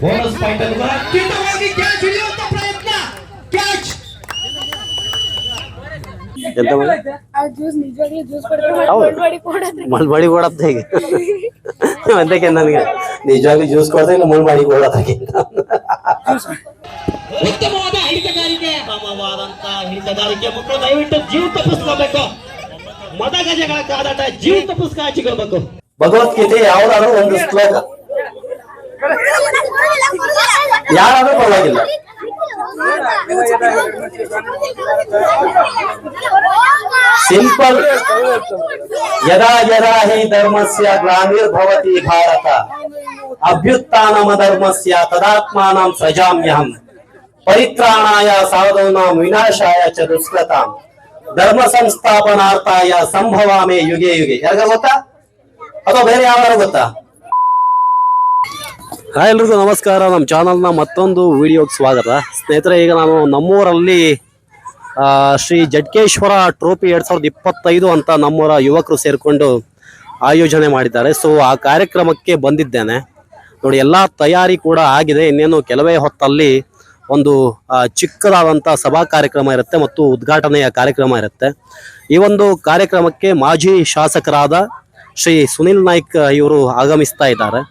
Bonus point ಅನ್ನು ಕೂಡ ಅತ್ಯುತ್ತಮವಾಗಿ ಕ್ಯಾಚ್ ಹಿಡಿಯುವಂತ ಪ್ರಯತ್ನ. ಕ್ಯಾಚ್ ಮಲ್ಬಾಡಿ ಓಡತ್ತ ಹೇಗೆ? ಅದಕ್ಕೆ ನನಗೆ. ನಿಜವಾಗಿ ಜ್ಯೂಸ್ ಕೊಡ್ತಾ ಇಲ್ಲ ಮಲ್ಬಾಡಿ ಓಡತ್ತಾಗೆ ಉತ್ತಮವಾದ ಹಿಡಿತಗಾರಿಕೆ. ಉತ್ತಮವಾದಂತ ಹಿಡಿತಗಾರಿಕೆ ಮಕ್ಕಳು ದಯವಿಟ್ಟು ಜೀವ ತಪ್ಪಿಸ್ಕೋಬೇಕು. ಮದಗಜಗಳ ಕಾದಾಟ ಜೀವ ತಪ್ಪಿಸ್ಕ ಹಚ್ಚಿಕೊಳ್ಬೇಕು ಭಗವದ್ಗೀತೆ ಯಾವ್ದಾದ್ರು ಒಂದು ಶ್ಲೋಕ. ಯಾರಾದ್ರೂ ಪರವಾಗಿಲ್ಲ. ಸಿಂಪಲ್. ಯದಾ ಯದಾ ಹಿ ಧರ್ಮಸ್ಯ ಗ್ಲಾನಿರ್ಭವತಿ ಭಾರತ. ಅಭ್ಯುತ್ಥಾನಮಧರ್ಮಸ್ಯ ತದಾತ್ಮಾನಂ ಸೃಜಾಮ್ಯಹಂ. ಪರಿತ್ರಾಣಾಯ ಸಾಧೂನಾಂ ವಿನಾಶಾಯ ಚ ದುಷ್ಕೃತಾಂ. ಧರ್ಮ ಸಂಸ್ಥಾಪನಾರ್ಥಾಯ ಸಂಭವಾಮೆ ಯುಗೆ ಯುಗೆ. ಯಾರಿಗ ಗೊತ್ತಾ? ಅಥವಾ ಬೇರೆ ಯಾರು ಗೊತ್ತಾ? ಹಾಯ್ ಎಲ್ರಿಗೂ ನಮಸ್ಕಾರ. ನಮ್ಮ ಚಾನಲ್ನ ಮತ್ತೊಂದು ವಿಡಿಯೋಗೆ ಸ್ವಾಗತ. ಸ್ನೇಹಿತರೆ, ಈಗ ನಾನು ನಮ್ಮೂರಲ್ಲಿ ಶ್ರೀ ಜಡ್ಕೇಶ್ವರ ಟ್ರೋಫಿ ಎರಡು ಸಾವಿರದ ಇಪ್ಪತ್ತೈದು ಅಂತ ನಮ್ಮೂರ ಯುವಕರು ಸೇರಿಕೊಂಡು ಆಯೋಜನೆ ಮಾಡಿದ್ದಾರೆ. ಸೊ ಆ ಕಾರ್ಯಕ್ರಮಕ್ಕೆ ಬಂದಿದ್ದೇನೆ. ನೋಡಿ, ಎಲ್ಲ ತಯಾರಿ ಕೂಡ ಆಗಿದೆ. ಇನ್ನೇನು ಕೆಲವೇ ಹೊತ್ತಲ್ಲಿ ಒಂದು ಚಿಕ್ಕದಾದಂಥ ಸಭಾ ಕಾರ್ಯಕ್ರಮ ಇರುತ್ತೆ ಮತ್ತು ಉದ್ಘಾಟನೆಯ ಕಾರ್ಯಕ್ರಮ ಇರುತ್ತೆ. ಈ ಒಂದು ಕಾರ್ಯಕ್ರಮಕ್ಕೆ ಮಾಜಿ ಶಾಸಕರಾದ ಶ್ರೀ ಸುನಿಲ್ ನಾಯ್ಕ್ ಇವರು ಆಗಮಿಸ್ತಾ ಇದ್ದಾರೆ.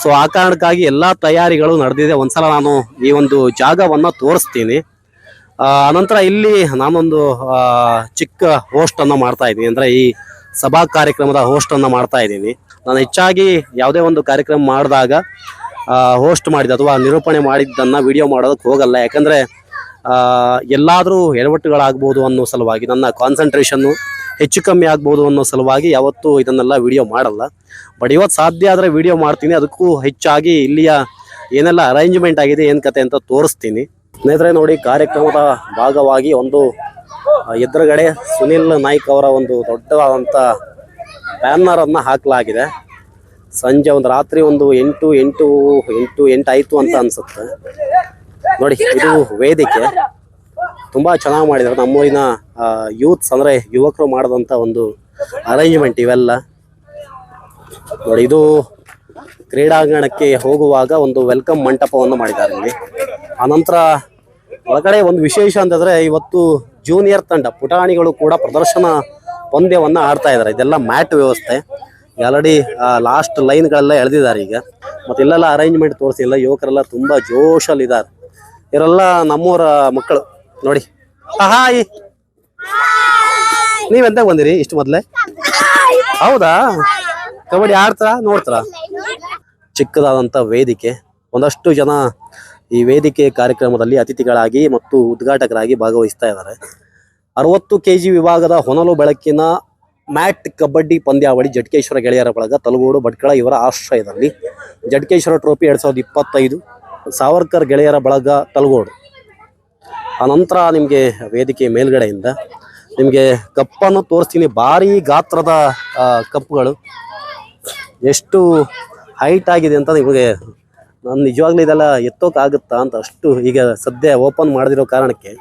ಸೊ ಆ ಕಾರಣಕ್ಕಾಗಿ ಎಲ್ಲ ತಯಾರಿಗಳು ನಡೆದಿದೆ. ಒಂದ್ಸಲ ನಾನು ಈ ಒಂದು ಜಾಗವನ್ನು ತೋರಿಸ್ತೀನಿ. ಅನಂತರ ಇಲ್ಲಿ ನಾನೊಂದು ಚಿಕ್ಕ ಹೋಸ್ಟನ್ನು ಮಾಡ್ತಾ ಇದ್ದೀನಿ. ಅಂದ್ರೆ ಈ ಸಭಾ ಕಾರ್ಯಕ್ರಮದ ಹೋಸ್ಟನ್ನು ಮಾಡ್ತಾ ಇದ್ದೀನಿ. ನಾನು ಹೆಚ್ಚಾಗಿ ಯಾವುದೇ ಒಂದು ಕಾರ್ಯಕ್ರಮ ಮಾಡಿದಾಗ ಹೋಸ್ಟ್ ಮಾಡಿದ ಅಥವಾ ನಿರೂಪಣೆ ಮಾಡಿದ್ದನ್ನು ವಿಡಿಯೋ ಮಾಡೋದಕ್ಕೆ ಹೋಗಲ್ಲ. ಯಾಕಂದರೆ ಎಲ್ಲಾದ್ರೂ ಎಡವಟ್ಟುಗಳಾಗ್ಬೋದು ಅನ್ನೋ ಸಲುವಾಗಿ ನನ್ನ ಕಾನ್ಸಂಟ್ರೇಷನ್ನು ಹೆಚ್ಚು ಕಮ್ಮಿ ಆಗ್ಬೋದು ಅನ್ನೋ ಸಲುವಾಗಿ ಯಾವತ್ತೂ ಇದನ್ನೆಲ್ಲ ವಿಡಿಯೋ ಮಾಡಲ್ಲ. ಬಟ್ ಇವತ್ತು ಸಾಧ್ಯ ಆದರೆ ವಿಡಿಯೋ ಮಾಡ್ತೀನಿ. ಅದಕ್ಕೂ ಹೆಚ್ಚಾಗಿ ಇಲ್ಲಿಯ ಏನೆಲ್ಲ ಅರೇಂಜ್ಮೆಂಟ್ ಆಗಿದೆ, ಏನು ಕತೆ ಅಂತ ತೋರಿಸ್ತೀನಿ. ಸ್ನೇಹಿತರೆ, ನೋಡಿ, ಕಾರ್ಯಕ್ರಮದ ಭಾಗವಾಗಿ ಒಂದು ಎದುರುಗಡೆ ಸುನಿಲ್ ನಾಯ್ಕ್ ಅವರ ಒಂದು ದೊಡ್ಡದಾದಂಥ ಬ್ಯಾನರ್ ಅನ್ನ ಹಾಕಲಾಗಿದೆ. ಸಂಜೆ ಒಂದು ರಾತ್ರಿ ಒಂದು ಎಂಟು ಎಂಟು ಎಂಟು ಎಂಟು ಆಯ್ತು ಅಂತ ಅನಿಸುತ್ತೆ. ನೋಡಿ, ಇದು ವೇದಿಕೆ. ತುಂಬಾ ಚೆನ್ನಾಗಿ ಮಾಡಿದ್ದಾರೆ. ನಮ್ಮೂರಿನ ಯೂತ್ಸ್ ಅಂದರೆ ಯುವಕರು ಮಾಡಿದಂಥ ಒಂದು ಅರೇಂಜ್ಮೆಂಟ್ ಇವೆಲ್ಲ. ನೋಡಿ, ಇದು ಕ್ರೀಡಾಂಗಣಕ್ಕೆ ಹೋಗುವಾಗ ಒಂದು ವೆಲ್ಕಮ್ ಮಂಟಪವನ್ನು ಮಾಡಿದ್ದಾರೆ ಇಲ್ಲಿ. ಆನಂತರ ಒಳಗಡೆ ಒಂದು ವಿಶೇಷ ಅಂತಂದರೆ ಇವತ್ತು ಜೂನಿಯರ್ ತಂಡ, ಪುಟಾಣಿಗಳು ಕೂಡ ಪ್ರದರ್ಶನ ಪಂದ್ಯವನ್ನು ಆಡ್ತಾ ಇದ್ದಾರೆ. ಇದೆಲ್ಲ ಮ್ಯಾಟ್ ವ್ಯವಸ್ಥೆ. ಆಲ್ರೆಡಿ ಲಾಸ್ಟ್ ಲೈನ್ಗಳೆಲ್ಲ ಎಳೆದಿದ್ದಾರೆ ಈಗ. ಮತ್ತು ಇಲ್ಲೆಲ್ಲ ಅರೇಂಜ್ಮೆಂಟ್ ತೋರಿಸಿಲ್ಲ ಯುವಕರೆಲ್ಲ ತುಂಬ ಜೋಶಲ್ಲಿದ್ದಾರೆ ಇವರೆಲ್ಲ ನಮ್ಮೂರ ಮಕ್ಕಳು. ನೋಡಿ. ಹಾಯ್. ನೀವೆಂತ ಬಂದಿರಿ ಇಷ್ಟು ಮೊದಲೇ? ಹೌದಾ? ಕಬಡ್ಡಿ ಆಡ್ತಾರ, ನೋಡ್ತಾರ? ಚಿಕ್ಕದಾದಂತ ವೇದಿಕೆ. ಒಂದಷ್ಟು ಜನ ಈ ವೇದಿಕೆ ಕಾರ್ಯಕ್ರಮದಲ್ಲಿ ಅತಿಥಿಗಳಾಗಿ ಮತ್ತು ಉದ್ಘಾಟಕರಾಗಿ ಭಾಗವಹಿಸ್ತಾ ಇದ್ದಾರೆ. ಅರವತ್ತು ಕೆಜಿ ವಿಭಾಗದ ಹೊನಲು ಬೆಳಕಿನ ಮ್ಯಾಟ್ ಕಬಡ್ಡಿ ಪಂದ್ಯಾವಳಿ ಜಟ್ಕೇಶ್ವರ ಗೆಳೆಯರ ಬಳಗ ತಲಗೋಡು ಭಟ್ಕಳ ಇವರ ಆಶ್ರಯದಲ್ಲಿ ಜಟ್ಕೇಶ್ವರ ಟ್ರೋಫಿ ಎರಡ್ ಸಾವಿರದ ಇಪ್ಪತ್ತೈದು ಸಾವರ್ಕರ್ ಗೆಳೆಯರ ಬಳಗ ತಲಗೋಡು. ಅನಂತರ ನಿಮಗೆ ವೇದಿಕೆ ಮೇಲ್ಗಡೆಯಿಂದ ನಿಮಗೆ ಕಪ್ಪನ್ನು ತೋರಿಸ್ತೀನಿ. ಭಾರಿ ಗಾತ್ರದ ಕಪ್ಪುಗಳು. ಎಷ್ಟು ಹೈಟ್ ಆಗಿದೆ ಅಂತ ನಿಮಗೆ ನಾನು ನಿಜವಾಗ್ಲೂ ಇದೆಲ್ಲ ಎತ್ತೋಕ್ಕಾಗುತ್ತಾ ಅಂತ ಅಷ್ಟು ಈಗ ಸದ್ಯ ಓಪನ್ ಮಾಡದಿರೋ ಕಾರಣಕ್ಕೆ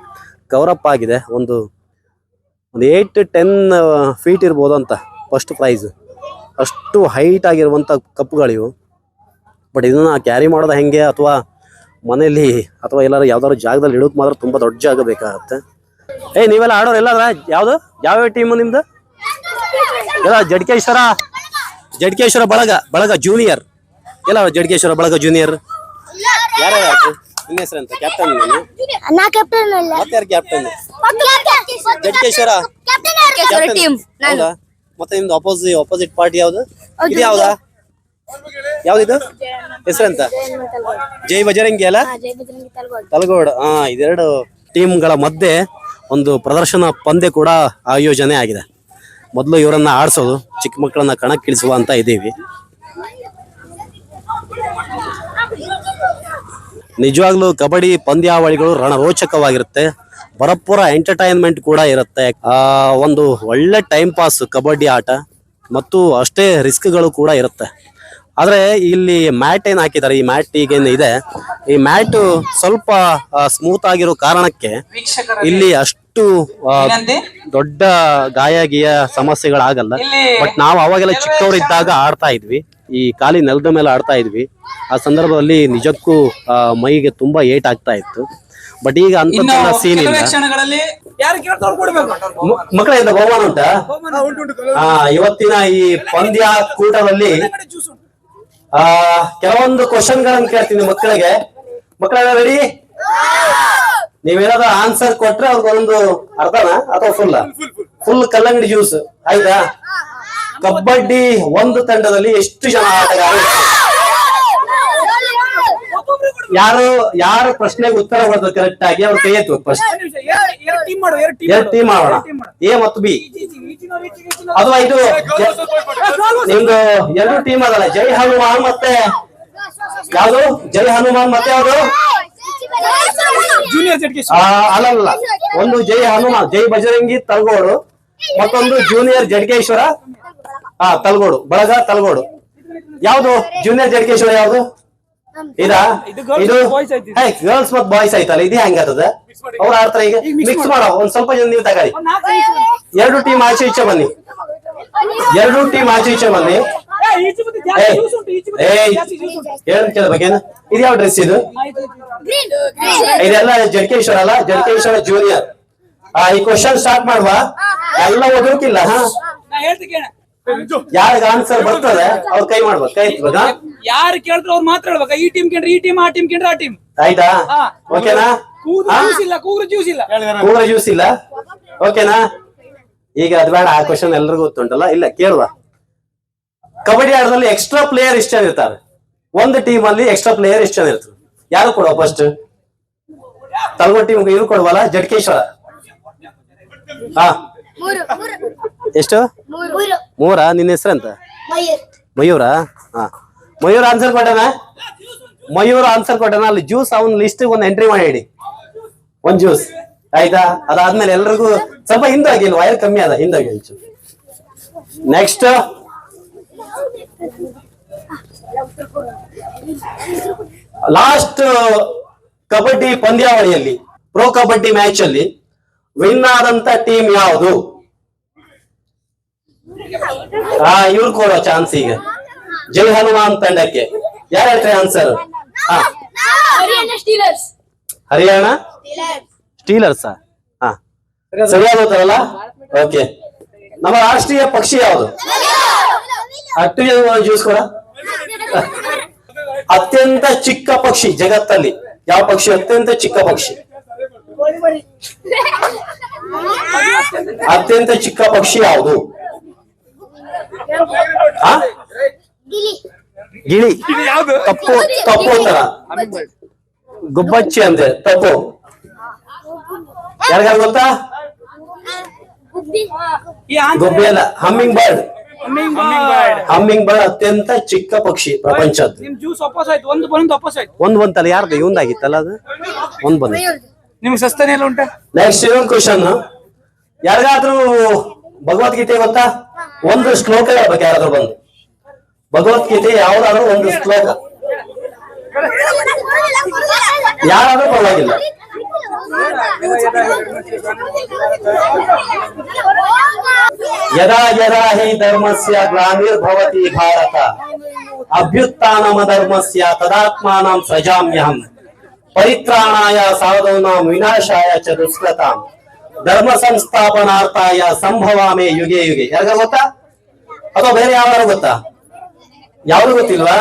ಕವರಪ್ ಆಗಿದೆ. ಒಂದು ಒಂದು ಏಯ್ಟ್ ಟೆನ್ ಫೀಟ್ ಇರ್ಬೋದು ಅಂತ ಫಸ್ಟ್ ಪ್ರೈಸ್ ಅಷ್ಟು ಹೈಟ್ ಆಗಿರುವಂಥ ಕಪ್ಗಳಿವು ಬಟ್ ಇದನ್ನು ಕ್ಯಾರಿ ಮಾಡೋದು ಹೆಂಗೆ? ಅಥವಾ ಮನೆಯಲ್ಲಿ ಅಥವಾ ಎಲ್ಲಾರು ಯಾವ್ದಾದ್ರು ಜಾಗದಲ್ಲಿ ಇಡೋಕೆ ಮಾತ್ರ ತುಂಬಾ ದೊಡ್ಡ ಜಾಗ ಬೇಕಾಗತ್ತೆ. ಏ ನೀವೆಲ್ಲ ಆಡೋರು ಎಲ್ಲಾದ್ರ? ಯಾವ್ದು? ಯಾವ್ಯಾವ ಟೀಮ್ ನಿಮ್ದು? ಎಲ್ಲ ಜಡ್ಕೇಶ್ವರ? ಜಡ್ಕೇಶ್ವರ ಬಳಗ ಬಳಗ ಜೂನಿಯರ್ ಎಲ್ಲ ಜಡ್ಕೇಶ್ವರ ಬಳಗ ಜೂನಿಯರ್ ಯಾರ ನಿಮ್ಮ ಹೆಸರು ಅಂತ ಕ್ಯಾಪ್ಟನ್ ನೀನು? ನಾ ಕ್ಯಾಪ್ಟನ್ ಅಲ್ಲ. ಮತ್ತೆ ಯಾರು ಕ್ಯಾಪ್ಟನ್ ಜಡ್ಕೇಶ್ವರ. ಟೀಮ್ ಹೌದಾ? ಮತ್ತೆ ನಿಮ್ದು ಅಪೋಸಿಟ್ ಅಪೋಸಿಟ್ ಪಾರ್ಟಿ ಯಾವ್ದು? ಇದು ಯಾವ್ದಾ? ಯಾವ್ದಿದು? ಹೆಸರಂತ? ಜೈ ಬಜರಂಗಿ ಅಲ್ಲ? ತಲಗೋಡ್. ತಲಗೋಡ್. ಹಾ ಇದೆರಡು ಟೀಮ್ಗಳ ಮಧ್ಯೆ ಒಂದು ಪ್ರದರ್ಶನ ಪಂದ್ಯ ಕೂಡ ಆಯೋಜನೆ ಆಗಿದೆ. ಮೊದಲು ಇವರನ್ನ ಆಡಿಸೋದು ಚಿಕ್ಕ ಮಕ್ಕಳನ್ನ ಕಣಕ್ಕಿಳಿಸುವ ಅಂತ ಇದ್ದೀವಿ. ನಿಜವಾಗ್ಲೂ ಕಬಡ್ಡಿ ಪಂದ್ಯಾವಳಿಗಳು ರಣರೋಚಕವಾಗಿರುತ್ತೆ. ಬರಪುರ ಎಂಟರ್ಟೈನ್ಮೆಂಟ್ ಕೂಡ ಇರುತ್ತೆ. ಆ ಒಂದು ಒಳ್ಳೆ ಟೈಮ್ ಪಾಸ್ ಕಬಡ್ಡಿ ಆಟ ಮತ್ತು ಅಷ್ಟೇ ರಿಸ್ಕ್ಗಳು ಕೂಡ ಇರುತ್ತೆ. ಆದ್ರೆ ಇಲ್ಲಿ ಮ್ಯಾಟ್ ಏನ್ ಹಾಕಿದ್ದಾರೆ? ಈ ಮ್ಯಾಟ್ ಈಗೇನು ಇದೆ? ಈ ಮ್ಯಾಟ್ ಸ್ವಲ್ಪ ಸ್ಮೂತ್ ಆಗಿರೋ ಕಾರಣಕ್ಕೆ ಇಲ್ಲಿ ಅಷ್ಟು ದೊಡ್ಡ ಗಾಯಗಿಯ ಸಮಸ್ಯೆಗಳಾಗಲ್ಲ. ಬಟ್ ನಾವು ಅವಾಗೆಲ್ಲ ಚಿಕ್ಕವರಿದ್ದಾಗ ಆಡ್ತಾ ಇದ್ವಿ. ಈ ಖಾಲಿ ನೆಲದ ಮೇಲೆ ಆಡ್ತಾ ಇದ್ವಿ. ಆ ಸಂದರ್ಭದಲ್ಲಿ ನಿಜಕ್ಕೂ ಆ, ಮೈಗೆ ತುಂಬಾ ಏಟ್ ಆಗ್ತಾ ಇತ್ತು. ಬಟ್ ಈಗ ಅಂತ ಸೀನ್ ಇಲ್ಲ. ಮಕ್ಕಳ ಬಹುಮಾನ ಉಂಟಾ? ಆ ಇವತ್ತಿನ ಈ ಪಂದ್ಯ ಕೂಟದಲ್ಲಿ ಆ ಕೆಲವೊಂದು ಕ್ವಶನ್ ಗಳನ್ನ ಕೇಳ್ತೀನಿ ಮಕ್ಕಳಿಗೆ. ಮಕ್ಕಳೆಲ್ಲ ರೆಡಿ ನೀವೇನಾದ್ರು ಆನ್ಸರ್ ಕೊಟ್ರೆ ಅವ್ರಿಗೊಂದು ಅರ್ಧನ ಅಥವಾ ಫುಲ್ ಫುಲ್ ಕಲ್ಲಂಗಡಿ ಜ್ಯೂಸ್ ಆಯ್ತಾ? ಕಬಡ್ಡಿ ಒಂದು ತಂಡದಲ್ಲಿ ಎಷ್ಟು ಜನ ಆಟಗಾರರು? ಯಾರು ಯಾರು ಪ್ರಶ್ನೆಗೆ ಉತ್ತರ ಕೊಡ್ತಾರೆ ಕರೆಕ್ಟ್ ಆಗಿ ಅವ್ರ ಕೈ ಎತ್ತು ಫಸ್ಟ್ ಎರಡು ಟೀಮ್ ಮಾಡೋಣ. ಎ ಮತ್ತು ಬಿ ಅಥವಾ ಇದು ನಿಮ್ದು ಎರಡು ಟೀಮ್ ಅದಲ್ಲ. ಜೈ ಹನುಮಾನ್ ಮತ್ತೆ ಯಾವ್ದು? ಜೈ ಹನುಮಾನ್ ಮತ್ತೆ ಯಾವ್ದು? ಅಲ್ಲಲ್ಲ. ಒಂದು ಜೈ ಹನುಮಾನ್ ಜೈ ಬಜರಂಗಿ ತಲಗೋಡು. ಮತ್ತೊಂದು ಜೂನಿಯರ್ ಜಡ್ಗೇಶ್ವರ ಹಾ ತಲಗೋಡು. ಬಳಗ ತಲಗೋಡು. ಯಾವ್ದು? ಜೂನಿಯರ್ ಜಡ್ಕೇಶ್ವರ ಯಾವ್ದು? ಗರ್ಲ್ಸ್ ಮತ್ ಬಾಯ್ಸ್ ಆಯ್ತಲ್ಲ ಇದು ಹೆಂಗದ ಅವ್ರು ಆಡ್ತಾರೆ ಈಗ? ಮಿಕ್ಸ್ ಮಾಡೋ. ಒಂದ್ ಸ್ವಲ್ಪ ಜನ ನೀವು ತಗೊಳ್ಳಿ. ಎರಡು ಟೀಮ್ ಆಚೆ ಈಚೆ ಬನ್ನಿ. ಎರಡು ಟೀಮ್ ಆಚೆ ಈಚೆ ಬನ್ನಿ. ಹೇಳ ಕೇಳ್ಬೇಕೇನು ಇದು ಯಾವ ಡ್ರೆಸ್ ಇದು? ಇದೆಲ್ಲ ಜಡ್ಕೇಶ್ವರ ಅಲ್ಲ? ಜಡ್ಕೇಶ್ವರ ಜೂನಿಯರ್ ಆ ಈ ಕ್ವಶನ್ ಸ್ಟಾರ್ಟ್ ಮಾಡುವ. ಎಲ್ಲ ಓದೋಕಿಲ್ಲ ಹಾ? ಯಾರಿಗ ಆನ್ಸರ್ ಬರ್ತದೆ ಅವ್ರ ಕೈ ಮಾಡ್ಬೇಕು ಕೈ ಇವಾಗ ಯಾರು ಕೇಳಿದ್ರು ಅವ್ರು ಮಾತ್ರ ಹೇಳ್ಬೇಕಾ. ಈ ಟೀಮ್ ಕೇಂದ್ರ ಈ ಟೀಮ್ ಆ ಟೀಮ್ ಕೇಂದ್ರ ಆ ಟೀಮ್ ಆಯ್ತಾ? ಓಕೆನಾ? ಕೂಗ್ರ? ಜ್ಯೂಸ್ ಇಲ್ಲ ಕೂಗ್ರು ಜ್ಯೂಸ್ ಇಲ್ಲ. ಕೂರ ಜ್ಯೂಸ್ ಇಲ್ಲ? ಓಕೆನಾ? ಈಗ ಅದ್ ಬೇಡ ಆ ಕ್ವಶನ್ ಎಲ್ರಿಗೂ ಗೊತ್ತುಂಟಲ್ಲ? ಇಲ್ಲ ಕೇಳುವ. ಕಬಡ್ಡಿ ಆಟದಲ್ಲಿ ಎಕ್ಸ್ಟ್ರಾ ಪ್ಲೇಯರ್ ಇಷ್ಟ ಜನ ಇರ್ತಾರೆ. ಒಂದು ಟೀಮ್ ಅಲ್ಲಿ ಎಕ್ಸ್ಟ್ರಾ ಪ್ಲೇಯರ್ ಇಷ್ಟ ಜನ ಇರ್ತಾರೆ. ಯಾರು ಕೊಡುವ ಫಸ್ಟ್ ತಲಗೋ ಟೀಮ್ ಇವ್ರು ಕೊಡುವಲ್ಲ? ಜಡ್ಕೇಶ್ವರ. ಹಾ. ಮೂರು ಮೂರು. ಎಷ್ಟು? ಮೂರು. ನಿನ್ನ ಹೆಸರಂತ? ಮಯೂರ್. ಮಯೂರ? ಹಾ. ಮಯೂರ್ ಆನ್ಸರ್ ಕೊಟ್ಟನ? ಮಯೂರ್ ಆನ್ಸರ್ ಕೊಟ್ಟನ? ಅಲ್ಲಿ ಜ್ಯೂಸ್ ಅವನ್ ಲಿಸ್ಟ್ ಒಂದು ಎಂಟ್ರಿ ಮಾಡಿ ಹೇಳಿ ಒಂದ್ ಜ್ಯೂಸ್ ಆಯ್ತಾ? ಅದಾದ್ಮೇಲೆ ಎಲ್ರಿಗೂ ಸ್ವಲ್ಪ ಹಿಂದಾಗಿ ಇಲ್ಲಿ ವೈರ್ ಕಮ್ಮಿ ಅದ ಹಿಂದಾಗಿ ನೆಕ್ಸ್ಟ್ ಲಾಸ್ಟ್ ಕಬಡ್ಡಿ ಪಂದ್ಯಾವಳಿಯಲ್ಲಿ ಪ್ರೋ ಕಬಡ್ಡಿ ಮ್ಯಾಚ್ ಅಲ್ಲಿ ವಿನ್ ಆದಂತ ಟೀಮ್ ಯಾವುದು? ಹಾ ಇವ್ರು ಕೊಡೋ ಚಾನ್ಸ್ ಈಗ. ಜೈ ಹನುಮಾನ್ ತಂಡಕ್ಕೆ. ಯಾರು ಹೇಳ್ತಾರೆ ಆನ್ಸರ್ ಹಾ. ಹರಿಯಾಣ ಸ್ಟೀಲರ್ಸ್ ಹಾ. ಸರಿಯಾದ ಉತ್ತರಲ್ಲ ಓಕೆ ನಮ್ಮ ರಾಷ್ಟ್ರೀಯ ಪಕ್ಷಿ ಯಾವುದು? ಅಟ್ಟು ಜ್ಯೂಸ್ ಕೊಡ. ಅತ್ಯಂತ ಚಿಕ್ಕ ಪಕ್ಷಿ ಜಗತ್ತಲ್ಲಿ. ಯಾವ ಪಕ್ಷಿ? ಅತ್ಯಂತ ಚಿಕ್ಕ ಪಕ್ಷಿ. ಅತ್ಯಂತ ಚಿಕ್ಕ ಪಕ್ಷಿ ಯಾವುದು? ಗಿಳಿ. ತಪ್ಪು ತಪ್ಪು ಉತ್ತರ ಗುಬ್ಬಚ್ಚಿ ಅಂದ್ರೆ ತಪ್ಪು ಯಾರಿಗಾರ ಗೊತ್ತಾ? ಗುಬ್ಬಿ ಅಲ್ಲ ಹಮ್ಮಿಂಗ್ ಬರ್ಡ್ ಹಮ್ಮಿಂಗ್ ಬರ್ಡ್ ಅತ್ಯಂತ ಚಿಕ್ಕ ಪಕ್ಷಿ ಪ್ರಪಂಚದ ನಿಮ್ಮ ಜೀವ ವಾಪಸ್ ಆಯ್ತು. ಒಂದು ಬಂದು ವಾಪಸ್ ಆಯ್ತು. ಒಂದ್ ಬಂತಲ್ಲ ಯಾರ್ದು? ಇವಂದಾಗಿತ್ತಲ್ಲ ಅದು? ಒಂದ್ ಬಂದ ನಿಮ್ಗೆ ಸಸ್ತನೆ ಎಲ್ಲ ಉಂಟಾ? ನೆಕ್ಸ್ಟ್ ಇನ್ನೊಂದು ಕ್ವಶನ್ ಯಾರಿಗಾದ್ರೂ ಭಗವದ್ಗೀತೆ ಗೊತ್ತಾ? ಒಂದು ಶ್ಲೋಕ ಹೇಳ್ಬೇಕು ಯಾರಾದ್ರೂ ಬಂದು. ಭಗವದ್ಗೀತೆ ಯಾವ್ದಾದ್ರು ಒಂದು ಶ್ಲೋಕ. ಯಾರಾದ್ರೂ ಪರವಾಗಿಲ್ಲ. ಯದಾ ಯದಾ ಹಿ ಧರ್ಮಸ್ಯ ಗ್ಲಾನಿರ್ಭವತಿ ಭಾರತ. ಅಭ್ಯುತ್ಥಾನಮ ಧರ್ಮಸ್ಯ ತದಾತ್ಮಾನಂ ಸೃಜಾಮ್ಯಹಂ. ಪರಿತ್ರಾಣಾಯ ಸಾಧೂನಾಂ ವಿನಾಶಾಯ ಚ ದುಷ್ಕೃತಾಂ. ಧರ್ಮ ಸಂಸ್ಥಾಪನಾರ್ಥಾಯ ಸಂಭವಾಮೆ ಯುಗೆ ಯುಗೆ. ಯಾರಿಗ ಗೊತ್ತಾ? ಅಥವಾ ಬೇರೆ ಯಾರು ಗೊತ್ತಾ? ಯಾವ್ದು ಗೊತ್ತಿಲ್ವಾ?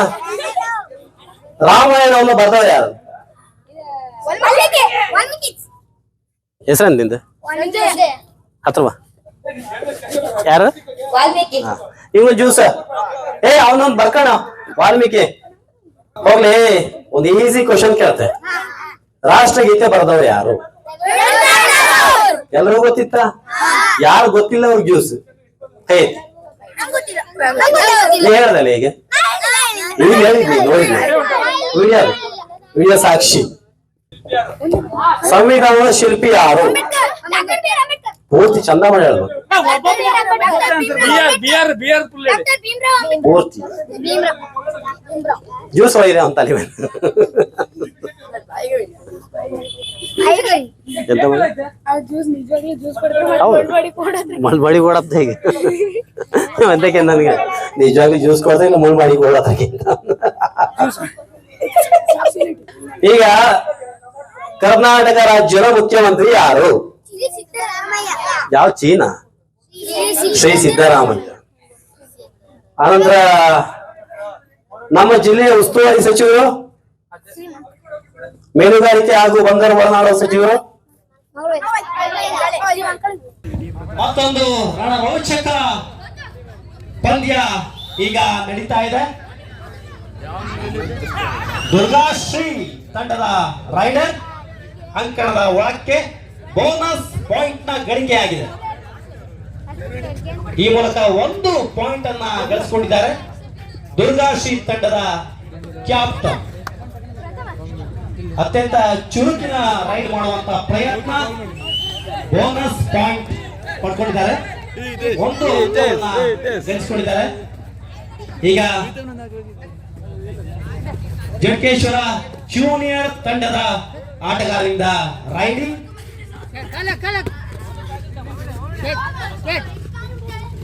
ರಾಮಾಯಣವನ್ನು ಬರ್ದವ ಯಾರು? ಹೆಸರಂದಿಂದ ಹತ್ರ ಬಾ ಯಾರು? ಇವನು ಜ್ಯೂಸ. ಏ ಅವನೊಂದು ಬರ್ಕಣ. ವಾಲ್ಮೀಕಿ. ಹೋಗ್ಲಿ. ಒಂದು ಈಸಿ ಕ್ವಶನ್ ಕೇಳ್ತೆ. ರಾಷ್ಟ್ರಗೀತೆ ಬರೆದವ್ರು ಯಾರು? ಎಲ್ರಿಗೂ ಗೊತ್ತಿತ್ತ? ಯಾರು ಗೊತ್ತಿಲ್ಲ ಅವ್ರಿಗೆ ಜ್ಯೂಸ್ ಹೇ. ಹೇಳ್ದಲ್ಲ ಈಗ ಈಗ ಹೇಳಿದ್ನಿ ನೋಡಿದ್ನಿ. ವಿಡಿಯೋ ವಿಡಿಯೋ ಸಾಕ್ಷಿ? ಸಂವಿಧಾನದ ಶಿಲ್ಪಿ ಯಾರು? ಪೂರ್ತಿ ಚಂದ ಮಾಡಿ ಹೇಳ್ಬೇಕು. ಪೂರ್ತಿ. ಜ್ಯೂಸ್ ವೈರ ಅಂತ ಅಲ್ಲಿ. ಕೊಡತ್ತ ಹೇಗೆ ಅದಕ್ಕೆ ನನಗೆ ನಿಜವಾಗಿ ಜ್ಯೂಸ್ ಕೊಡ್ತಾ ಇಲ್ಲ ಮಲ್ಬಾಡಿ ಮಾಡಿ ಈಗ, ಕರ್ನಾಟಕ ರಾಜ್ಯದ ಮುಖ್ಯಮಂತ್ರಿ ಯಾರು? ಯಾವ ಚೀನಾ ಶ್ರೀ ಸಿದ್ದರಾಮಯ್ಯ ಆನಂತರ, ನಮ್ಮ ಜಿಲ್ಲೆಯ ಉಸ್ತುವಾರಿ ಸಚಿವರು? ಮೀನುಗಾರಿಕೆ ಹಾಗೂ ಬಂಗಾರ ಒಳನಾಡು ಸಚಿವರು. ಮತ್ತೊಂದು ರಣರೋಚಕ ಪಂದ್ಯ ಈಗ ನಡೀತಾ ಇದೆ. ದುರ್ಗಾಶ್ರೀ ತಂಡದ ರೈಡರ್ ಅಂಕಣದ ಒಳಕ್ಕೆ ಬೋನಸ್ ಪಾಯಿಂಟ್ನ ಗಳಿಕೆಯಾಗಿದೆ ಈ ಮೂಲಕ ಒಂದು ಪಾಯಿಂಟ್ ಅನ್ನ ಗಳಿಸಿಕೊಂಡಿದ್ದಾರೆ. ದುರ್ಗಾಶ್ರೀ ತಂಡದ ಕ್ಯಾಪ್ಟನ್. ಅತ್ಯಂತ ಚುರುಕಿನ ರೈಡ್ ಮಾಡುವಂತ ಪ್ರಯತ್ನ ಬೋನಸ್ ಪಾಯಿಂಟ್ ಪಡ್ಕೊಂಡಿದ್ದಾರೆ. ಒಂದು ಗೆಲ್ಸ್ಕೊಂಡಿದ್ದಾರೆ. ಈಗ ಜಡ್ಕೇಶ್ವರ ಜೂನಿಯರ್ ತಂಡದ ಆಟಗಾರರಿಂದ ರೈಡಿಂಗ್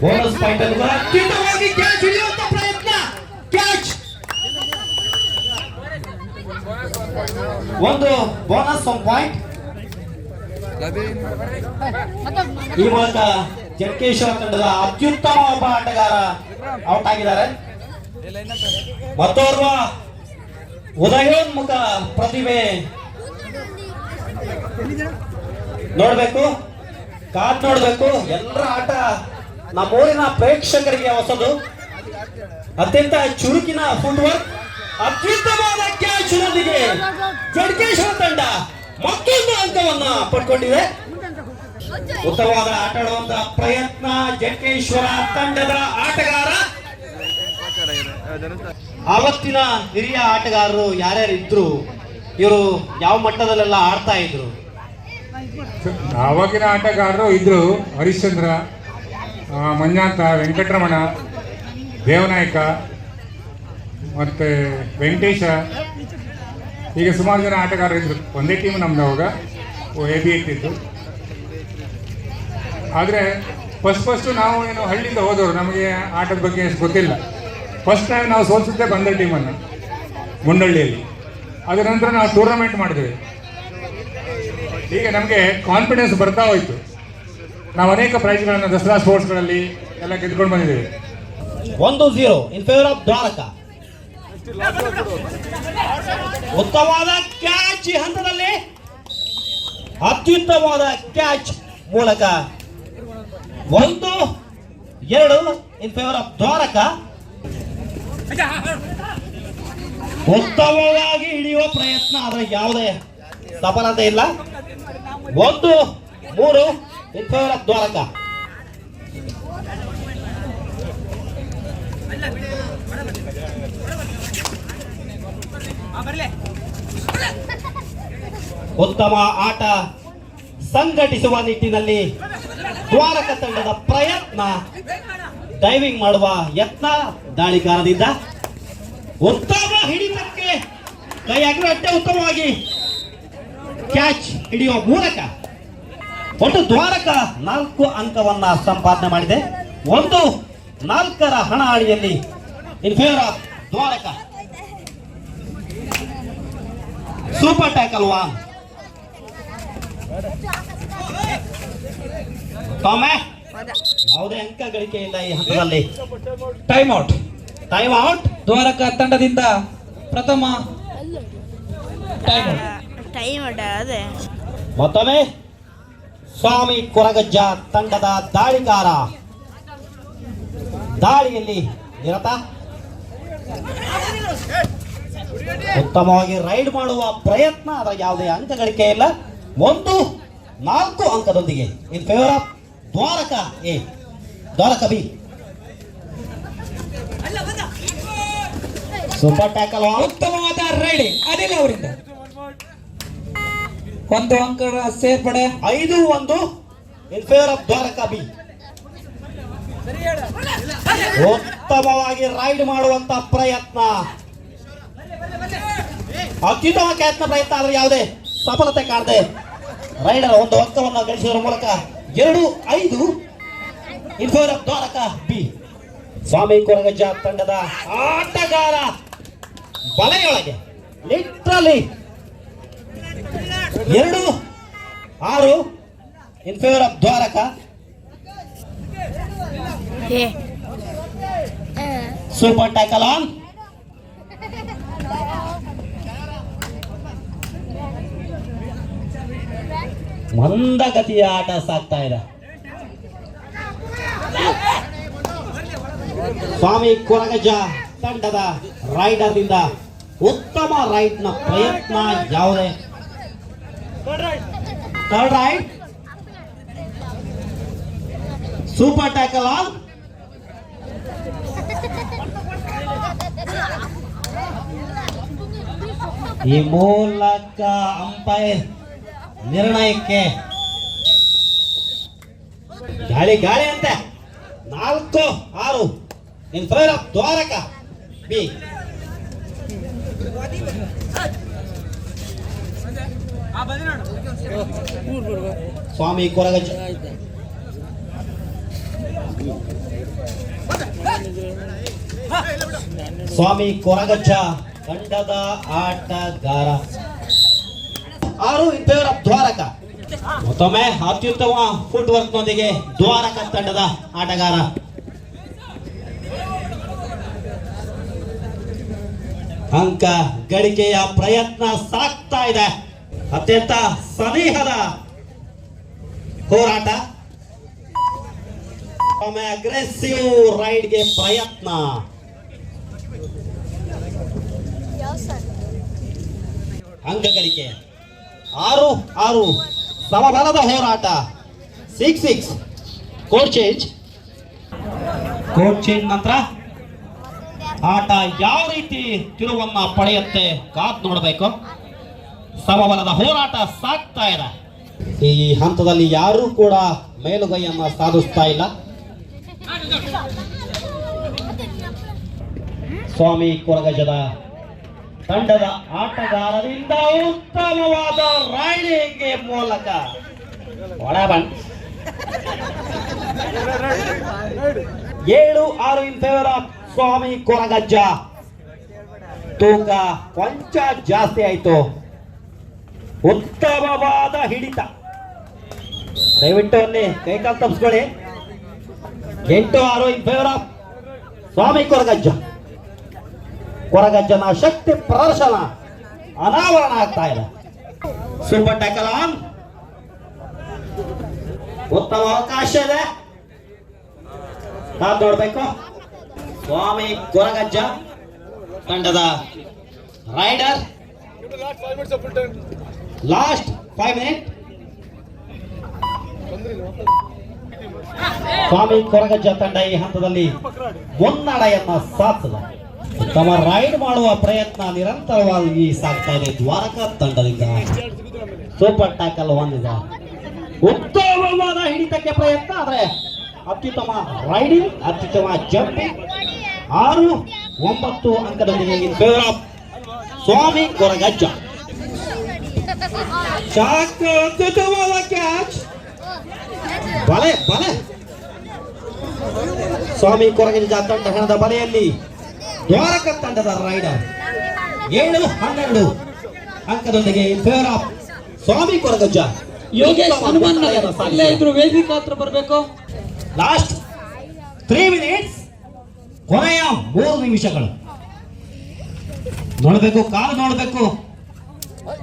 ಬೋನಸ್ ಪಾಯಿಂಟ್ ಅನ್ನು ಪ್ರಯತ್ನ. ಕ್ಯಾಚ್ ಒಂದು ಬೋನಸ್, ಒಂದು ಪಾಯಿಂಟ್. ಈ ಮೂಲಕ ಜಟಕೇಶ್ವರ ತಂಡದ ಅತ್ಯುತ್ತಮ ಒಬ್ಬ ಆಟಗಾರ ಔಟ್ ಆಗಿದ್ದಾರೆ. ಮತ್ತೋರ್ವ ಉದಯೋನ್ಮುಖ ಪ್ರತಿಭೆ ನೋಡ್ಬೇಕು, ಕಾದ್ ನೋಡ್ಬೇಕು. ಎಲ್ಲರ ಆಟ ನಮ್ಮೂರಿನ ಪ್ರೇಕ್ಷಕರಿಗೆ ಹೊಸದು. ಅತ್ಯಂತ ಚುರುಕಿನ ಫುಟ್ವರ್ಕ್ ಅತ್ಯುತ್ತಮವಾದ ಕ್ಯಾಚ್ ನೊಂದಿಗೆ ಜಡಕೇಶ್ವರ ತಂಡ ಮತ್ತೊಂದು ಅಂಕವನ್ನ ಪಡ್ಕೊಂಡಿದೆ. ಉತ್ತಮವಾದ ಆಟ ಆಡುವಂತಹ ಪ್ರಯತ್ನ ಜಡ್ಕೇಶ್ವರ ತಂಡದ ಆಟಗಾರ. ಆವತ್ತಿನ ಹಿರಿಯ ಆಟಗಾರರು ಯಾರ್ಯಾರು ಇದ್ರು ಇವರು ಯಾವ ಮಟ್ಟದಲ್ಲೆಲ್ಲ ಆಡ್ತಾ ಇದ್ರು? ಆವಾಗಿನ ಆಟಗಾರರು ಇದ್ರು ಹರಿಶ್ಚಂದ್ರ ಮಂಜಾಂತ, ವೆಂಕಟರಮಣ, ದೇವನಾಯಕ ಮತ್ತು ವೆಂಕಟೇಶ. ಹೀಗೆ ಸುಮಾರು ಜನ ಆಟಗಾರರು ಇದ್ರು. ಒಂದೇ ಟೀಮ್ ನಮ್ದು ಅವಾಗ. ಎ ಬಿ ಇಟ್ಟಿತ್ತು ಆದರೆ ಫಸ್ಟ್ ಫಸ್ಟು ನಾವು ಏನು ಹಳ್ಳಿಯಿಂದ ಹೋದವರು. ನಮಗೆ ಆಟದ ಬಗ್ಗೆ ಎಷ್ಟು ಗೊತ್ತಿಲ್ಲ. ಫಸ್ಟ್ ಟೈಮ್ ನಾವು ಸೋಲ್ಸಿದ್ದೆ ಬಂದ ಟೀಮನ್ನು ಮುಂಡಳ್ಳಿಯಲ್ಲಿ ಅದರ ನಂತರ ನಾವು ಟೂರ್ನಮೆಂಟ್ ಮಾಡಿದ್ವಿ. ಈಗ ನಮಗೆ ಕಾನ್ಫಿಡೆನ್ಸ್ ಬರ್ತಾ ಹೋಯ್ತು. ನಾವು ಅನೇಕ ಪ್ರೈಸ್ಗಳನ್ನು ದಸರಾ ಸ್ಪೋರ್ಟ್ಸ್ಗಳಲ್ಲಿ ಎಲ್ಲ ಗೆದ್ಕೊಂಡು ಬಂದಿದ್ದೇವೆ. ಒಂದು zero in favour of Dwaraka. ಉತ್ತಮವಾದ ಕ್ಯಾಚ್ ಹಂತದಲ್ಲಿ. ಅತ್ಯುತ್ತಮವಾದ ಕ್ಯಾಚ್ ಮೂಲಕ ಒಂದು, ಎರಡು ಇನ್ ಫೇವರ್ ಆಫ್ ದ್ವಾರಕ. ಉತ್ತಮವಾಗಿ ಹಿಡಿಯುವ ಪ್ರಯತ್ನ, ಆದರೆ ಯಾವುದೇ ಸಫಲತೆ ಇಲ್ಲ. ಒಂದು, ಮೂರು ಇನ್ ಫೇವರ್ ಆಫ್ ದ್ವಾರಕ. ಉತ್ತಮ ಆಟ ಸಂಘಟಿಸುವ ನಿಟ್ಟಿನಲ್ಲಿ ದ್ವಾರಕ ತಂಡದ ಪ್ರಯತ್ನ. ಡೈವಿಂಗ್ ಮಾಡುವ ಯತ್ನ ದಾಳಿಗಾರದಿಂದ ಉತ್ತಮ ಹಿಡಿತಕ್ಕೆ ಕೈ ಅಗ್ರಟ್ಟೆ ಉತ್ತಮವಾಗಿ ಕ್ಯಾಚ್ ಹಿಡಿಯುವ ಮೂಲಕ ಒಟ್ಟು ದ್ವಾರಕ ನಾಲ್ಕು ಅಂಕವನ್ನ ಸಂಪಾದನೆ ಮಾಡಿದೆ. ಒಂದು ನಾಲ್ಕರ ಹಣ ಅಡಿಯಲ್ಲಿ in favour of Dwaraka. Super tackle ಅಲ್ವಾ ಟಾಮೆ ಯಾವುದೇ ಅಂಕ ಗಳಿಕೆ ಇಲ್ಲ ಈ ಹಂತದಲ್ಲಿ. Time out time out Dwaraka ತಂಡದಿಂದ ಪ್ರಥಮ ಟೈಮ್ ಔಟ್ ಟೈಮ್ ಅಡ ಅದೇ. ಮತ್ತೊಮ್ಮೆ ಸ್ವಾಮಿ ಕೊರಗಜ್ಜ ತಂಡದ ದಾಳಿಗಾರ ದಾಳಿಯಲ್ಲಿ ನಿರತ. ಉತ್ತಮವಾಗಿ ರೈಡ್ ಮಾಡುವ ಪ್ರಯತ್ನ ಅದರ ಯಾವುದೇ ಅಂಕ ಗಳಿಕೆ ಇಲ್ಲ. ಒಂದು, ನಾಲ್ಕು ಅಂಕದೊಂದಿಗೆ. In favour of Dwaraka A, Dwaraka B. Super tackle ಉತ್ತಮವಾದ ರೈಡಿಂಗ್ ಅದಿಲ್ಲ ಅವರಿಂದ. ಒಂದು ಅಂಕ ಸೇರ್ಪಡೆ. ಐದು, ಒಂದು. In favour of Dwaraka B. ಉತ್ತಮವಾಗಿ ರೈಡ್ ಮಾಡುವಂತ ಪ್ರಯತ್ನ. ಅತ್ಯುತ್ತಮ ಪ್ರಯತ್ನ ಪ್ರಯತ್ನ ಆದರೆ ಯಾವುದೇ ಸಫಲತೆ ಕಾಣದೆ ರೈಡರ್ ಒಂದು ಅಂಕವನ್ನು ಗಳಿಸುವುದರ ಮೂಲಕ ಎರಡು ಐದು ಆಫ್ ದ್ವಾರಕ ಬಿ. ಸ್ವಾಮಿ ಕೊರಗಜ್ಜ ತಂಡದ ಆಟಗಾರ ಬಲೆಯೊಳಗೆ ಲಿಟ್ರಲಿ ಎರಡು ಆರು in favour of Dwaraka super tackle on ಮಂದಗತಿಯ ಆಟ ಸಾಕ್ತಾ ಇದೆ ಸ್ವಾಮಿ ಕೊರಗಜ ತಂಡದ ರೈಡರ್ನಿಂದ ಉತ್ತಮ ರೈಡ್ನ ಪ್ರಯತ್ನ ಯಾವುದೇ? Third raid super tackle on ಈ ಮೂಲಕ ಅಂಪೈರ್ ನಿರ್ಣಯಕ್ಕೆ ಗಾಳಿ ಗಾಳಿ ಅಂತೆ. ನಾಲ್ಕು, ಆರು. In favour of Dwaraka, B. Swami Koragajja. Swami Koragajja, ತಂಡದ ಆಟಗಾರ. ಆರು ಇನ್ ಫೇವರ್ ಆಫ್ ದ್ವಾರಕ. ಮತ್ತೊಮ್ಮೆ ಅತ್ಯುತ್ತಮ ಫುಟ್ ವರ್ಕ್ ನೊಂದಿಗೆ ದ್ವಾರಕ ತಂಡದ ಆಟಗಾರ. ಅಂಕ ಗಳಿಕೆಯ ಪ್ರಯತ್ನ ಸಾಗ್ತಾ ಇದೆ. ಅತ್ಯಂತ ಸನಿಹದ ಹೋರಾಟ. ಅಗ್ರೆಸಿವ್ ರೈಡ್ಗೆ ಪ್ರಯತ್ನ. ಅಂಕ ಗಳಿಕೆ. ಆರು ಆರು. ಸಮಬಲದ ಹೋರಾಟ. Six six court change court change ನಂತರ ಆಟ ಯಾವ ರೀತಿ ತಿರುವನ್ನ ಪಡೆಯುತ್ತೆ ಕಾದ್ ನೋಡಬೇಕು. ಸಮಬಲದ ಹೋರಾಟ ಸಾಕ್ತಾ ಇದೆ. ಈ ಹಂತದಲ್ಲಿ ಯಾರೂ ಕೂಡ ಮೇಲುಗೈಯನ್ನ ಸಾಧಿಸ್ತಾ ಇಲ್ಲ. ಸ್ವಾಮಿ ಕೊರಗಜದ ತಂಡದ ಆಟಗಾರರಿಂದ ಉತ್ತಮವಾದ ರೈಡಿಂಗ್ ಮೂಲಕ ಒಳಬಂಡ್ ಏಳು ಆರು in favour of Swami Koragajja. ತೂಕ ಕೊಂಚ ಜಾಸ್ತಿ ಆಯ್ತು. ಉತ್ತಮವಾದ ಹಿಡಿತ. ದಯವಿಟ್ಟು ಅಲ್ಲಿ ಕೈಕಾಲು ತಪ್ಪಿಸ್ಕೊಳ್ಳಿ. ಎಂಟು ಆರು in favour of Swami Koragajja. ಕೊರಗಜ್ಜನ ಶಕ್ತಿ ಪ್ರದರ್ಶನ ಅನಾವರಣ ಆಗ್ತಾ ಇದೆ. ಸೂಪರ್ ಟ್ಯಾಕಲ್ ಆನ್ ಉತ್ತಮ ಅವಕಾಶ ಇದೆ. ನಾವು ನೋಡ್ಬೇಕು ಸ್ವಾಮಿ ಕೊರಗಜ್ಜ ತಂಡದ raider last five minute Swami Koragajja ತಂಡ ಈ ಹಂತದಲ್ಲಿ ಮುನ್ನಡೆಯನ್ನ ಸಾಧಿಸಿದೆ. ತಮ್ಮ ರೈಡ್ ಮಾಡುವ ಪ್ರಯತ್ನ ನಿರಂತರವಾಗಿ ಸಾಗ್ತಾ ಇದೆ ದ್ವಾರಕಾ ತಂಡದಿಂದ. ಸೂಪರ್ ಟ್ಯಾಕಲ್ ಒಂದಿದೆ ಉತ್ತಮವಾದ ಹಿಡಿತಕ್ಕೆ ಪ್ರಯತ್ನ ಆದ್ರೆ ಅತ್ಯುತ್ತಮ ರೈಡಿಂಗ್ ಅತ್ಯುತ್ತಮ ಜಂಪಿಂಗ್ ಆರು, ಒಂಬತ್ತು ಅಂಕದೊಂದಿಗೆ ಸ್ವಾಮಿ ಕೊರಗಜ್ಜ ಶಾಕ್ ಅತ್ಯುತ್ತಮವಾದ ಕ್ಯಾಚ್ ಬಲೆ ಬಲೆ. ಸ್ವಾಮಿ ಕೊರಗಜ್ಜ ತಂಡ ಹಣದ ಬಲೆಯಲ್ಲಿ. ದ್ವಾರಕ ತಂಡದ ರೈಡರ್. ಏಳು ಹನ್ನೆರಡು ಅಂಕದೊಂದಿಗೆ fair favour of Swami Koragajja. Yogesh Hanuman ಅಲ್ಲೇ ಇದ್ರು ವೇದಿಕೆ ಹತ್ರ ಬರ್ಬೇಕು? ಲಾಸ್ಟ್ ತ್ರೀ ಮಿನಿಟ್ಸ್ ಕೊನೆಯ ಮೂರು ನಿಮಿಷಗಳು. ನೋಡಬೇಕು ಕಾಲು ನೋಡಬೇಕು.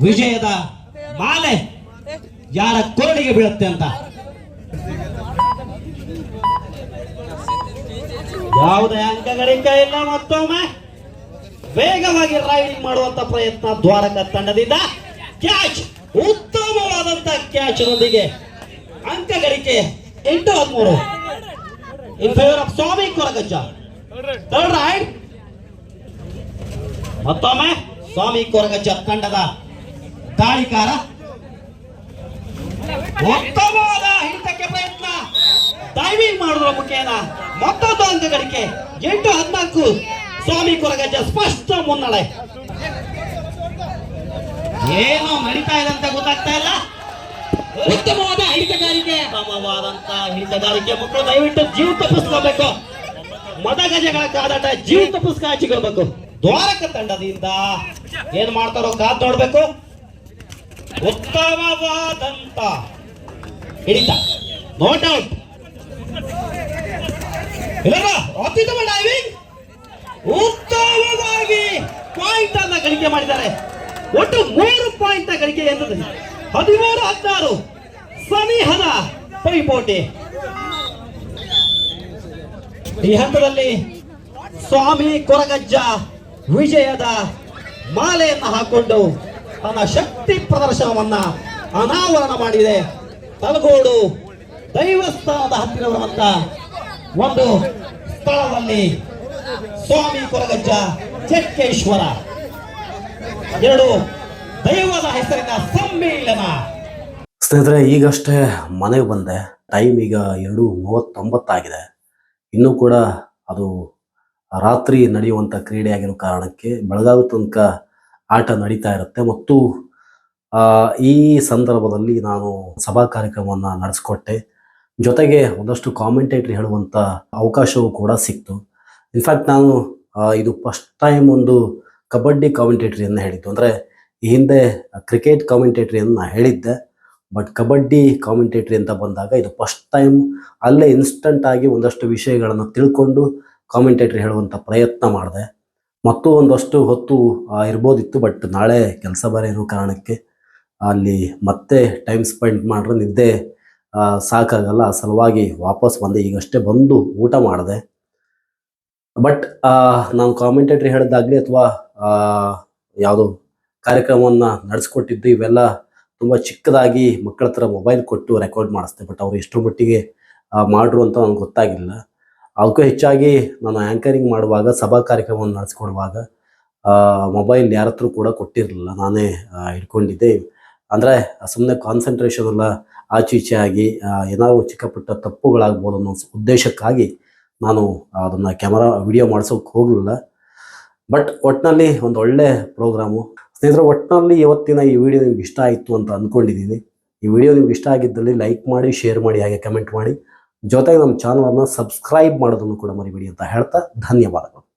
ವಿಜಯದ ಮಾಲೆ ಯಾರ ಕೊರಳಿಗೆ ಬೀಳುತ್ತೆ ಅಂತ. ಯಾವುದೇ ಅಂಕಗಳಿಂದ ಇಲ್ಲ, ಮತ್ತೊಮ್ಮೆ ವೇಗವಾಗಿ ರೈಡಿಂಗ್ ಮಾಡುವಂತ ಪ್ರಯತ್ನ ದ್ವಾರಕ ತಂಡದಿಂದ ಕ್ಯಾಚ್ ಉತ್ತಮವಾದಂತ ಕ್ಯಾಚ್ ನೊಂದಿಗೆ ಅಂಕ ಗಳಿಕೆ ಎಂಟು ಹದಿಮೂರು. In favour of Swami Koragajja raid ಮತ್ತೊಮ್ಮೆ ಸ್ವಾಮಿ ಕೊರಗಜ್ಜ ತಂಡದ ದಾಳಿಕಾರ. ಉತ್ತಮವಾದ ಹಿಡಿತಕ್ಕೆ ಪ್ರಯತ್ನ. ಡೈವಿಂಗ್ ಮಾಡುವ ಮುಖೇನ ಮತ್ತೊಂದು ಅಂಕ ಗಳಿಕೆ ಎಂಟು ಹದಿನಾಲ್ಕು ಸ್ವಾಮಿ ಕೊರಗಜ್ಜ ಸ್ಪಷ್ಟ ಮುನ್ನಡೆ. ಏನು ನಡೀತಾ ಇದೆ ಅಂತ ಗೊತ್ತಾಗ್ತಾ ಇಲ್ಲ. ಉತ್ತಮವಾದ ಹಿಡಿತಗಾರಿಕೆ ಉತ್ತಮವಾದಂತಹ ಹಿಡಿತಗಾರಿಕೆ ಮಕ್ಕಳು ದಯವಿಟ್ಟು ಜೀವ ತಪ್ಪಿಸ್ಕೋಬೇಕು. ಮದಗಜೆಗಳ ಕಾದಾಟ ಜೀವ ತಪ್ಪಿಸ್ಕ ಹಚ್ಚಿಕೊಳ್ಬೇಕು. ದ್ವಾರಕ ತಂಡದಿಂದ ಏನ್ ಮಾಡ್ತಾರೋ ಕಾದ್ ನೋಡ್ಬೇಕು. ಉತ್ತಮವಾದಂತ ಹಿಡಿತ. ನೋ ಡೌಟ್ ಅತ್ಯುತ್ತಮ ಡೈವಿಂಗ್ ಉತ್ತಮವಾಗಿ ಪಾಯಿಂಟ್ ಅನ್ನ ಗಳಿಕೆ ಮಾಡಿದ್ದಾರೆ. ಒಟ್ಟು ಮೂರು ಪಾಯಿಂಟ್ ಗಳಿಕೆ ಎಂದದ್ದು ಹದಿಮೂರು, ಹದಿನಾರು ಸನಿಹದ ಪೈಪೋಟಿ. ಈ ಹಂತದಲ್ಲಿ ಸ್ವಾಮಿ ಕೊರಗಜ್ಜ ವಿಜಯದ ಮಾಲೆಯನ್ನು ಹಾಕೊಂಡು ತನ್ನ ಶಕ್ತಿ ಪ್ರದರ್ಶನವನ್ನ ಅನಾವರಣ ಮಾಡಿದೆ. ತಲಗೋಡು ದೈವಸ್ಥಾನದ ಹತ್ತಿರ ಬರುವಂತ ಒಂದು ಸ್ಥಳದಲ್ಲಿ ಸ್ವಾಮಿ ಕೊರಗಜ್ಜ ಚಕ್ಕೇಶ್ವರ. ಎರಡು ದೈವದ ಹೆಸರಿನ ಸಮ್ಮೇಳನ. ಸ್ನೇಹಿತರೆ, ಈಗಷ್ಟೇ ಮನೆಗೆ ಬಂದೆ. ಟೈಮ್ ಈಗ ಎರಡು ಮೂವತ್ತೊಂಬತ್ತಾಗಿದೆ ಇನ್ನೂ ಕೂಡ ಅದು ರಾತ್ರಿ ನಡೆಯುವಂಥ ಕ್ರೀಡೆ ಆಗಿರೋ ಕಾರಣಕ್ಕೆ ಬೆಳಗಾವಿ ತನಕ ಆಟ ನಡೀತಾ ಇರುತ್ತೆ. ಮತ್ತು ಈ ಸಂದರ್ಭದಲ್ಲಿ ನಾನು ಸಭಾ ಕಾರ್ಯಕ್ರಮವನ್ನು ನಡೆಸ್ಕೊಟ್ಟೆ. ಜೊತೆಗೆ ಒಂದಷ್ಟು ಕಾಮೆಂಟೇಟ್ರಿ ಹೇಳುವಂಥ ಅವಕಾಶವೂ ಕೂಡ ಸಿಕ್ತು. ಇನ್ಫ್ಯಾಕ್ಟ್ ನಾನು ಇದು ಫಸ್ಟ್ ಟೈಮ್ ಒಂದು ಕಬಡ್ಡಿ ಕಾಮೆಂಟೇಟ್ರಿಯನ್ನು ಹೇಳಿದ್ದು. ಅಂದರೆ, ಈ ಹಿಂದೆ ಕ್ರಿಕೆಟ್ ಕಾಮೆಂಟೇಟ್ರಿಯನ್ನು ನಾನು ಹೇಳಿದ್ದೆ. ಬಟ್ ಕಬಡ್ಡಿ ಕಾಮೆಂಟೇಟ್ರಿ ಅಂತ ಬಂದಾಗ ಇದು ಫಸ್ಟ್ ಟೈಮ್ ಅಲ್ಲೇ ಇನ್ಸ್ಟಂಟ್ ಆಗಿ ಒಂದಷ್ಟು ವಿಷಯಗಳನ್ನು ತಿಳ್ಕೊಂಡು ಕಾಮೆಂಟೇಟ್ರಿ ಹೇಳುವಂಥ ಪ್ರಯತ್ನ ಮಾಡಿದೆ. ಮತ್ತು ಒಂದಷ್ಟು ಹೊತ್ತು ಇರ್ಬೋದಿತ್ತು. ಬಟ್ ನಾಳೆ ಕೆಲಸ ಬೇರೆ ಇರೋ ಕಾರಣಕ್ಕೆ ಅಲ್ಲಿ ಮತ್ತೆ ಟೈಮ್ ಸ್ಪೆಂಡ್ ಮಾಡಿದ್ರೆ ನಿದ್ದೆ ಸಾಕಾಗಲ್ಲ. ಸಲುವಾಗಿ ವಾಪಸ್ ಬಂದೆ. ಈಗಷ್ಟೇ ಬಂದು ಊಟ ಮಾಡಿದೆ. ಬಟ್ ನಾನು ಕಾಮೆಂಟೇಟ್ರಿ ಹೇಳಿದಾಗಲಿ ಅಥವಾ ಯಾವುದು ಕಾರ್ಯಕ್ರಮವನ್ನು ನಡೆಸ್ಕೊಟ್ಟಿದ್ದು ಇವೆಲ್ಲ ತುಂಬ ಚಿಕ್ಕದಾಗಿ ಮಕ್ಕಳ ಹತ್ರ ಮೊಬೈಲ್ ಕೊಟ್ಟು ರೆಕಾರ್ಡ್ ಮಾಡಿಸ್ದೆ. ಬಟ್ ಅವರು ಎಷ್ಟರ ಮಟ್ಟಿಗೆ ಮಾಡ್ರು ಅಂತ ನನಗೆ ಗೊತ್ತಾಗಿಲ್ಲ. ಅದಕ್ಕೂ ಹೆಚ್ಚಾಗಿ ನಾನು ಆ್ಯಂಕರಿಂಗ್ ಮಾಡುವಾಗ, ಸಭಾ ಕಾರ್ಯಕ್ರಮವನ್ನು ನಡೆಸ್ಕೊಡುವಾಗ ಮೊಬೈಲ್ ಯಾರ ಹತ್ರ ಕೂಡ ಕೊಟ್ಟಿರಲಿಲ್ಲ. ನಾನೇ ಇಟ್ಕೊಂಡಿದ್ದೆ ಅಂದರೆ ಸುಮ್ಮನೆ ಕಾನ್ಸಂಟ್ರೇಷನ್ ಎಲ್ಲ ಆಚೆ ಈಚೆ ಆಗಿ ಏನಾದ್ರು ಚಿಕ್ಕ ಪುಟ್ಟ ತಪ್ಪುಗಳಾಗ್ಬೋದು ಅನ್ನೋ ಉದ್ದೇಶಕ್ಕಾಗಿ ನಾನು ಅದನ್ನು ಕ್ಯಾಮರಾ ವಿಡಿಯೋ ಮಾಡಿಸೋಕೆ ಹೋಗಲಿಲ್ಲ. ಬಟ್ ಒಟ್ಟಿನಲ್ಲಿ ಒಂದು ಒಳ್ಳೆ ಪ್ರೋಗ್ರಾಮು. ಸ್ನೇಹಿತರೆ ಒಟ್ಟಿನಲ್ಲಿ ಇವತ್ತಿನ ಈ ವಿಡಿಯೋ ನಿಮ್ಗೆ ಇಷ್ಟ ಆಯಿತು ಅಂತ ಅಂದ್ಕೊಂಡಿದ್ದೀನಿ ಈ ವಿಡಿಯೋ ನಿಮ್ಗೆ ಇಷ್ಟ ಆಗಿದ್ದಲ್ಲಿ ಲೈಕ್ ಮಾಡಿ, ಶೇರ್ ಮಾಡಿ, ಹಾಗೆ ಕಮೆಂಟ್ ಮಾಡಿ. ಜೊತೆಗೆ ನಮ್ಮ ಚಾನಲನ್ನು ಸಬ್ಸ್ಕ್ರೈಬ್ ಮಾಡೋದನ್ನು ಕೂಡ ಮರಿಬೇಡಿ ಅಂತ ಹೇಳ್ತಾ ಧನ್ಯವಾದಗಳು.